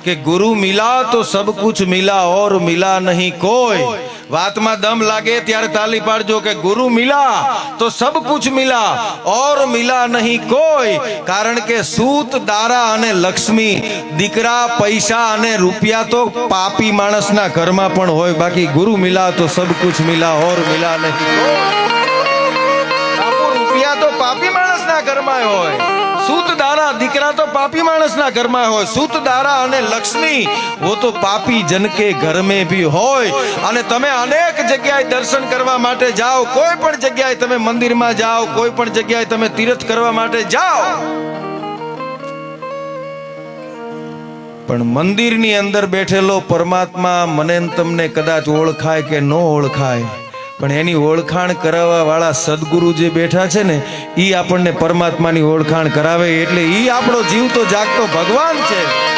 કે ગુરુ મિલા તો સબ કુછ મિલા ઓર મિલા નહીં કોઈ. વાતમાં દમ લાગે ત્યારે તાલી પાડજો કે ગુરુ મિલા તો સબ કુછ મિલા ઓર મિલા નહીં કોઈ. કારણ કે સૂત, દારા અને લક્ષ્મી, દીકરા, પૈસા અને રૂપિયા તો પાપી માણસના ઘરમાં પણ હોય. બાકી ગુરુ મિલા તો સબ કુછ મિલા ઓર મિલા નહીં રૂપિયા તો પાપી માણસના ઘરમાં હોય. દીકરા તો પાપી માણસના ઘરમાં હોય. સુત દારા અને લક્ષ્મી, વો તો પાપી જન ઘર મે ભી હોય. અને તમે અનેક જગ્યાએ દર્શન કરવા માટે જાઓ. કોઈ પણ જગ્યાએ તમે મંદિરમાં જાઓ, કોઈ પણ જગ્યાએ તમે તીર્થ કરવા માટે જાઓ. પણ મંદિરની અંદર બેઠેલો પરમાત્મા મને તમને કદાચ ઓળખાય કે ન ઓળખાય. પણ એની ઓળખાણ કરાવવા વાળા સદગુરુ જે બેઠા છે ને એ આપણને પરમાત્માની ઓળખાણ કરાવે, એટલે એ આપણો જીવ તો જાગતો ભગવાન છે.